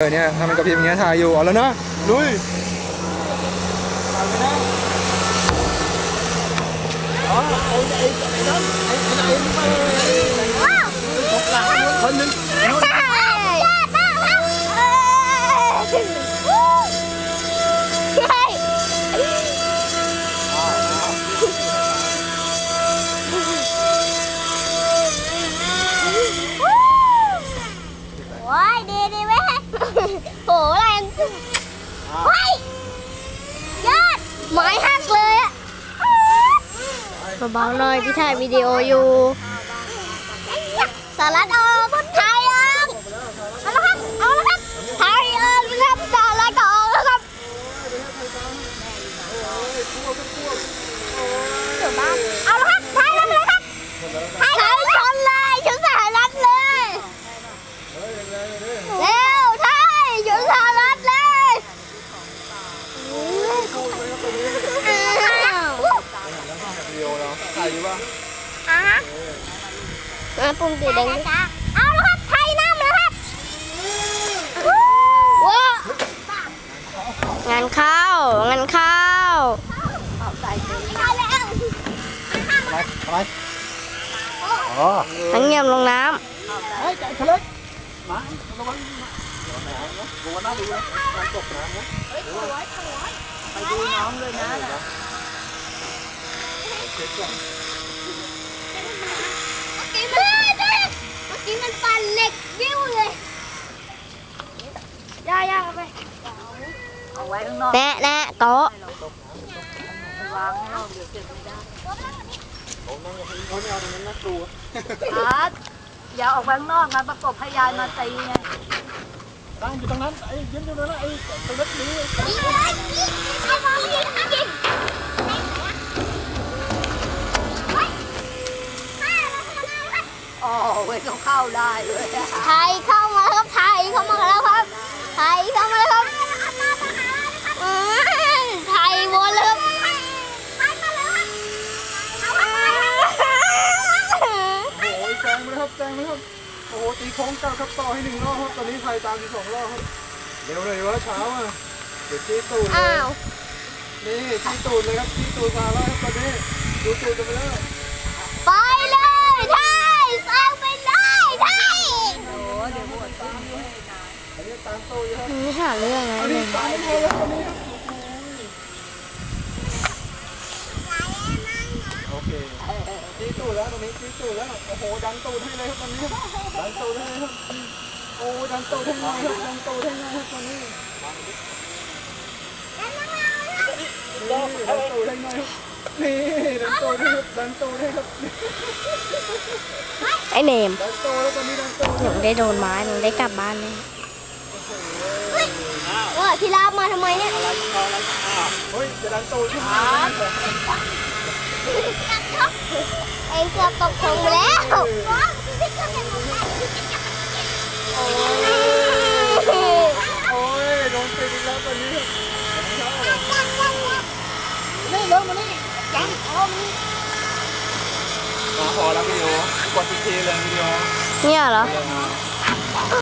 เออเนี่ยทำเป็นกระพริบอย่างเงี้ยถ่ายอยู่เอาแล้วนะลุยถ่ายไปนะอ๋อไอ้ไอ้ไอ้นั่นไอ้ไอ้ไอ้นี่มาตกหลังคนหนึ่งโเบาๆหน่อยพี่ถ่ายวิดีโออยู่สารัดออกถ่ายออกเอาละครับเอาละครับถ่ายออกนะครับสารัดก็ออกแล้วครับเอาละครับถ่ายแล้วเลยครับถ่ายชนเลยชนสารัดเลย เร็วใช่หยุดสารัดเลยอ้าว วิดีโอแล้วถ่ายอยู่ป่ะ อะ อะปุ่มสีแดงเอาแล้วครับไทยน้ำแล้วครับว้างานเข้างานเข้าอะไรอะไรอ๋อทั้งเงียบลงน้ไอ้ใจทะเลมาระวังระวังน้ำดูนะการตกน้ำนะไปดูน้องเลยนะน่ะเช็คก่อนำเมื่อกี้มันเมื่ อกี้มันปั่นเหล็กบิ้วเลยย่าย่าไปเอาไว้ข้างนอกแน่แน่โต๊ะไปวางข้างนอกเดี๋ยวเก็บไม่ได้เขานั่งกับเขาไม่เอาตรงนั้นนะครูอาร์ตอย่าออกไปข้างนอกนะประกบพยานมาตีไงตั้งอยู่ตรงนั้นไอ้ยืนอยู่ตรงนั้นไอ้ตรงนั้นนี้อ๋อไว้เขาเข้าได้เลยอะไทยเข้ามาครับไทยเข้ามาแล้วครับไทยเข้ามาแล้วครับอืมไทยวนแล้วครับโอ้ยแซงมาแล้วครับแซงมาแล้วครับโอ้โหตีโค้งกลับครับต่อให้หนึ่งรอบครับตอนนี้ไทยตามอยู่สองรอบครับเร็วเลยวะเช้าอะเดี๋ยวจี้ตูดเลอ้าวยนี่จี้ตูดเลยครับจี้ตูดมาแล้วครับตอนนี้ดูตูดกันไปแล้ว ไปเลยไทยแซงไปเลยไทย โอ้เดี๋ยวบวชต้องให้นาน อันนี้ตามตูดอยู่ครับ นี่หาเรื่องนะ อันนี้ตามไม่พอแล้วตอนนี้โอเคจี้ตูดแล้วต รงนี้จี้ตูดแล้วโอ้โหดันตูดให้เลยครับตอนนี้ดันตูดให้เลยครับโอ้ดันตูดให้ง่ายครับดันตูดให้ง่ายครับตอนนี้นี่ดันตูดให้หน่อยครับนี่ดันตูดให้ครับดันตูดให้ครับไอ้เนมดันตูดแล้วตอนนี้ดันตูดหนูได้โดนไม้หนูได้กลับบ้านเลยเออที่ลาบมาทำไมเนี่ยเฮ้ยจะดันตูดขึ้นมา เองเกือบตกลงไปแล้ว โอ้ยโดนตีอีกแล้วตอนนี้นี่เริ่มานี่จังเอามานี่มาพอแล้ววิดีโอกดอีกทีเลยวิดีโอเนี่ยเหรอ เ